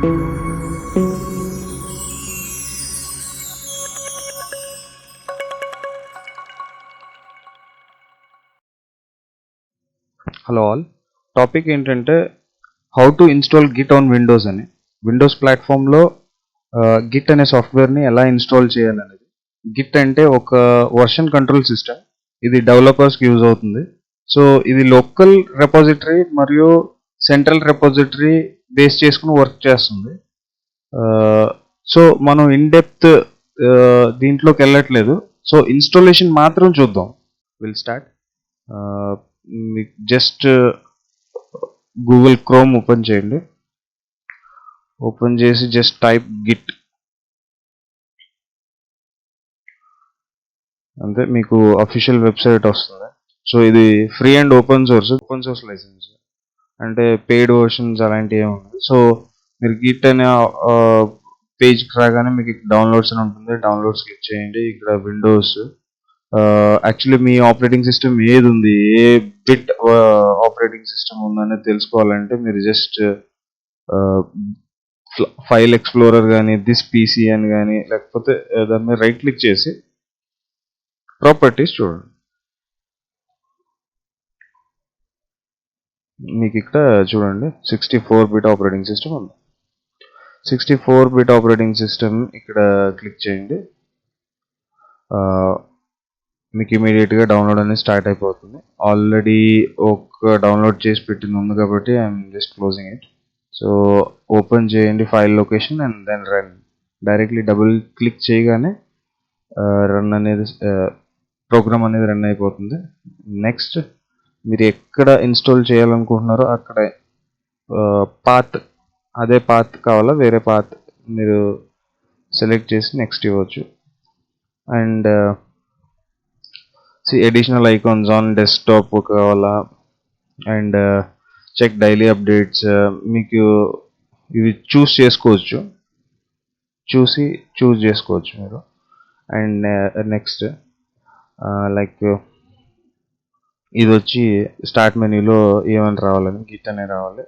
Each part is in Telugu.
Hello all. టాపిక్ ఏంటంటే how to install git on Windows అని. విండోస్ ప్లాట్ఫామ్లో గిట్ అనే సాఫ్ట్వేర్ని ఎలా ఇన్స్టాల్ చేయాలనేది. గిట్ అంటే ఒక వర్షన్ కంట్రోల్ సిస్టమ్ ఇది డెవలపర్స్కి యూజ్ అవుతుంది. సో ఇది లోకల్ రెపాజిటరీ మరియు సెంట్రల్ రెపాజిటరీ బేస్ చేసుకుని వర్క్ చేస్తుంది. సో మనం ఇన్ డెప్త్ దీంట్లోకి వెళ్ళట్లేదు. సో ఇన్స్టాలేషన్ మాత్రం చూద్దాం. విల్ స్టార్ట్ మీకు జస్ట్ గూగుల్ క్రోమ్ ఓపెన్ చేయండి. ఓపెన్ చేసి జస్ట్ టైప్ గిట్ అంతే మీకు అఫీషియల్ వెబ్సైట్ వస్తుంది. సో ఇది free and open source open source licence అంటే పెయిడ్ వర్షన్స్ అలాంటివి ఏమి ఉండదు సో మీరు గిట్ అనే పేజ్కి రాగానే మీకు డౌన్లోడ్స్ అని ఉంటుంది. డౌన్లోడ్స్ క్లిక్ చేయండి. ఇక్కడ విండోస్ యాక్చువల్లీ మీ ఆపరేటింగ్ సిస్టమ్ ఏది ఉంది? ఏ బిట్ ఆపరేటింగ్ సిస్టమ్ ఉందని తెలుసుకోవాలంటే మీరు జస్ట్ ఫైల్ ఎక్స్ప్లోరర్ కానీ దిస్ పీసీ అని కానీ లేకపోతే దాని మీద రైట్ క్లిక్ చేసి ప్రాపర్టీస్ చూడండి. మీకు ఇక్కడ చూడండి sixty four bit operating system ఉంది. Sixty four bit operating system ఇక్కడ క్లిక్ చేయండి. మీకు ఇమీడియట్గా డౌన్లోడ్ అనేది స్టార్ట్ అయిపోతుంది. ఆల్రెడీ ఒక డౌన్లోడ్ చేసి పెట్టింది ఉంది కాబట్టి I'm just closing it so open చేయండి file location and then run directly double click చేయగానే రన్ అనేది ప్రోగ్రామ్ అనేది రన్ అయిపోతుంది. నెక్స్ట్ మీరు ఎక్కడ ఇన్స్టాల్ చేయాలనుకుంటున్నారో అక్కడ పాత్ అదే పాత్ కావాలా వేరే పాత్ మీరు సెలెక్ట్ చేసి నెక్స్ట్ ఇవ్వచ్చు. And see additional icons on desktop కావాలా అండ్ చెక్ డైలీ అప్డేట్స్ మీకు ఇవి చూస్ చేసుకోవచ్చు. చూసి చూస్ చేసుకోవచ్చు మీరు. అండ్ నెక్స్ట్ లైక్ ఇది వచ్చి స్టార్ట్ మెనూలో ఏమని రావాలని గిట్ అనే రావాలి.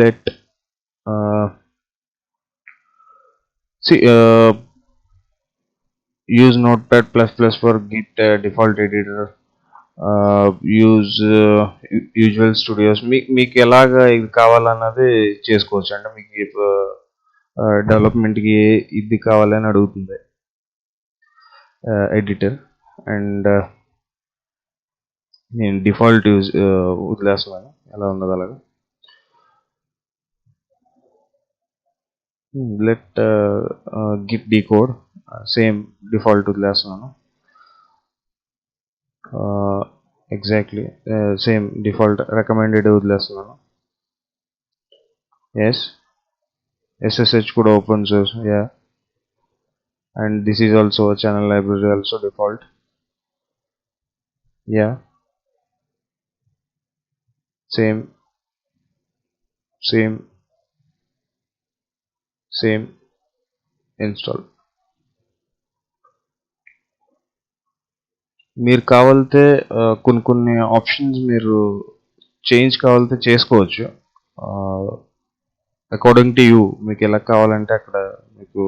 Let see notepad plus plus for git default editor use visual studios మీకు మీకు ఎలాగ ఇది కావాలన్నది చేసుకోవచ్చు. అంటే మీకు డెవలప్మెంట్కి ఇది కావాలని అడుగుతుంది. ఎడిటర్ అండ్ నేను డిఫాల్ట్ యూజ్ వదిలేస్తున్నాను. ఎలా ఉన్నది అలాగా? Let git decode same default వదిలేస్తున్నాను. ఎగ్జాక్ట్లీ సేమ్ డిఫాల్ట్ రికమెండెడ్ వదిలేస్తున్నాను. ఎస్ ఎస్ఎస్హెచ్ కూడా open source yeah and this is also channel library also default yeah same same same install. మీరు కావాలితే కొన్ని కొన్ని ఆప్షన్స్ మీరు చేంజ్ కావాలితే చేసుకోవచ్చు. అకార్డింగ్ టు యూ మీకు ఎలా కావాలంటే అక్కడ మీకు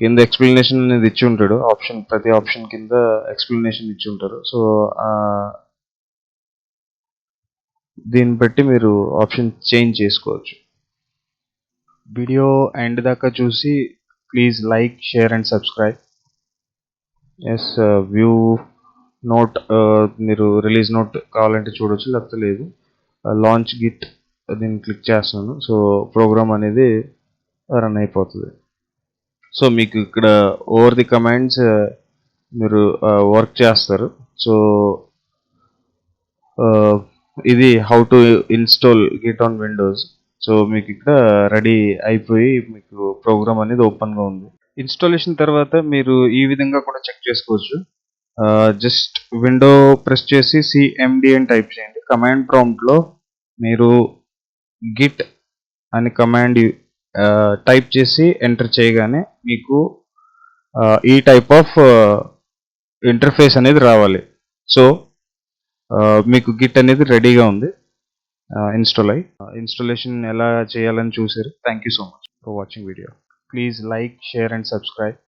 కింద ఎక్స్ప్లెనేషన్ అనేది ఇచ్చి ఉంటాడు. ఆప్షన్ ప్రతి ఆప్షన్ కింద ఎక్స్ప్లెనేషన్ ఇచ్చి ఉంటారు. సో దీన్ని బట్టి మీరు ఆప్షన్ చేంజ్ చేసుకోవచ్చు. వీడియో ఎండ్ దాకా చూసి please like share and subscribe. Yes view note మీరు రిలీజ్ నోట్ కావాలంటే చూడొచ్చు లేకపోతే లేదు. లాంచ్ గిట్ దీన్ని క్లిక్ చేస్తున్నాను. సో ప్రోగ్రామ్ అనేది రన్ అయిపోతుంది. సో మీకు ఇక్కడ ఓవర్ ది కమాండ్స్ మీరు వర్క్ చేస్తారు. సో ఇది how to install git on Windows so మీకు ఇక్కడ రెడీ అయిపోయి మీకు ప్రోగ్రామ్ అనేది ఓపెన్గా ఉంది. ఇన్స్టాలేషన్ తర్వాత మీరు ఈ విధంగా కూడా చెక్ చేసుకోవచ్చు. జస్ట్ విండో ప్రెస్ చేసి సిఎండి అని టైప్ చేయండి. కమాండ్ ప్రాంప్ట్లో మీరు గిట్ అని కమాండ్ టైప్ చేసి ఎంటర్ చేయగానే మీకు ఈ టైప్ ఆఫ్ ఇంటర్ఫేస్ అనేది రావాలి. సో మీకు గిట్ అనేది రెడీగా ఉంది. ఇన్స్టాల్ అయ్యి ఇన్స్టాలేషన్ ఎలా చేయాలని చూసారు. Thank you so much for watching video please like share and subscribe